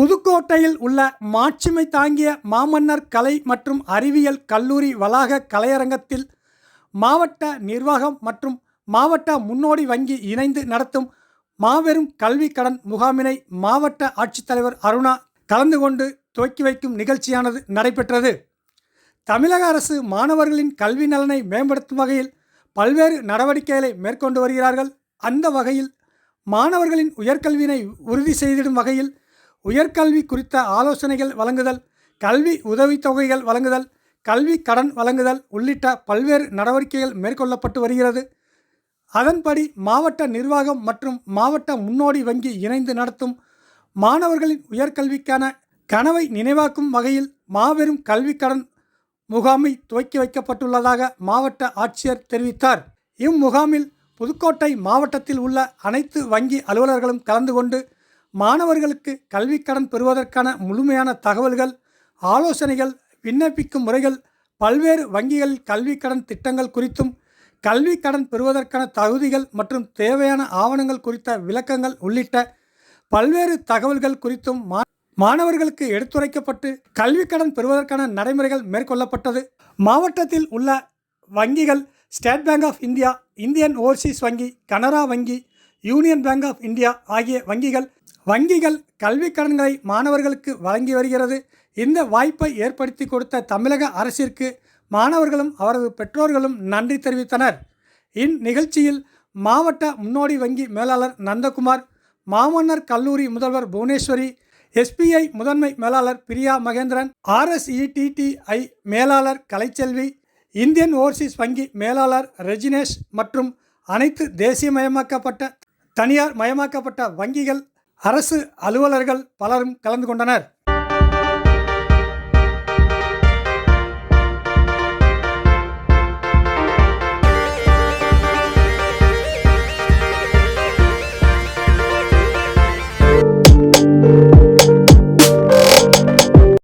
புதுக்கோட்டையில் உள்ள மாட்சிமை தாங்கிய மாமன்னர் கலை மற்றும் அறிவியல் கல்லூரி வளாக கலையரங்கத்தில் மாவட்ட நிர்வாகம் மற்றும் மாவட்ட முன்னோடி வங்கி இணைந்து நடத்தும் மாபெரும் கல்வி கடன் முகாமினை மாவட்ட ஆட்சித்தலைவர் அருணா கலந்து கொண்டு துவக்கி வைக்கும் நிகழ்ச்சியானது நடைபெற்றது. தமிழக அரசு மாணவர்களின் கல்வி நலனை மேம்படுத்தும் வகையில் பல்வேறு நடவடிக்கைகளை மேற்கொண்டு வருகிறார்கள். அந்த வகையில் மாணவர்களின் உயர்கல்வியினை உறுதி செய்திடும் வகையில் உயர்கல்வி குறித்த ஆலோசனைகள் வழங்குதல் கல்வி உதவித்தொகைகள் வழங்குதல் கல்வி கடன் வழங்குதல் உள்ளிட்ட பல்வேறு நடவடிக்கைகள் மேற்கொள்ளப்பட்டு வருகிறது. அதன்படி மாவட்ட நிர்வாகம் மற்றும் மாவட்ட முன்னோடி வங்கி இணைந்து நடத்தும் மாணவர்களின் உயர்கல்விக்கான கனவை நினைவாக்கும் வகையில் மாபெரும் கல்வி கடன் முகாமை துவக்கி வைக்கப்பட்டுள்ளதாக மாவட்ட ஆட்சியர் தெரிவித்தார். இம்முகாமில் புதுக்கோட்டை மாவட்டத்தில் உள்ள அனைத்து வங்கி அலுவலர்களும் கலந்து கொண்டு மாணவர்களுக்கு கல்விக்கடன் பெறுவதற்கான முழுமையான தகவல்கள் ஆலோசனைகள் விண்ணப்பிக்கும் முறைகள் பல்வேறு வங்கிகளில் கல்விக்கடன் திட்டங்கள் குறித்தும் கல்விக்கடன் பெறுவதற்கான தகுதிகள் மற்றும் தேவையான ஆவணங்கள் குறித்த விளக்கங்கள் உள்ளிட்ட பல்வேறு தகவல்கள் குறித்தும் மா மாணவர்களுக்கு எடுத்துரைக்கப்பட்டு கல்விக்கடன் பெறுவதற்கான நடைமுறைகள் மேற்கொள்ளப்பட்டது. மாவட்டத்தில் உள்ள வங்கிகள் State Bank of India Indian Overseas வங்கி கனரா வங்கி யூனியன் பேங்க் ஆஃப் இந்தியா ஆகிய வங்கிகள் வங்கிகள் கல்விக் கடன்களை மாணவர்களுக்கு வழங்கி வருகிறது. இந்த வாய்ப்பை ஏற்படுத்தி கொடுத்த தமிழக அரசிற்கு மாணவர்களும் அவரது பெற்றோர்களும் நன்றி தெரிவித்தனர். இந்நிகழ்ச்சியில் மாவட்ட முன்னோடி வங்கி மேலாளர் நந்தகுமார் மாமன்னர் கல்லூரி முதல்வர் புவனேஸ்வரி எஸ்பிஐ முதன்மை மேலாளர் பிரியா மகேந்திரன் ஆர்எஸ்இடிடிஐ மேலாளர் கலைச்செல்வி இந்தியன் ஓவர்சீஸ் வங்கி மேலாளர் ரெஜினேஷ் மற்றும் அனைத்து தேசியமயமாக்கப்பட்ட தனியார் மயமாக்கப்பட்ட வங்கிகள் அரசு அலுவலர்கள் பலரும் கலந்து கொண்டனர்.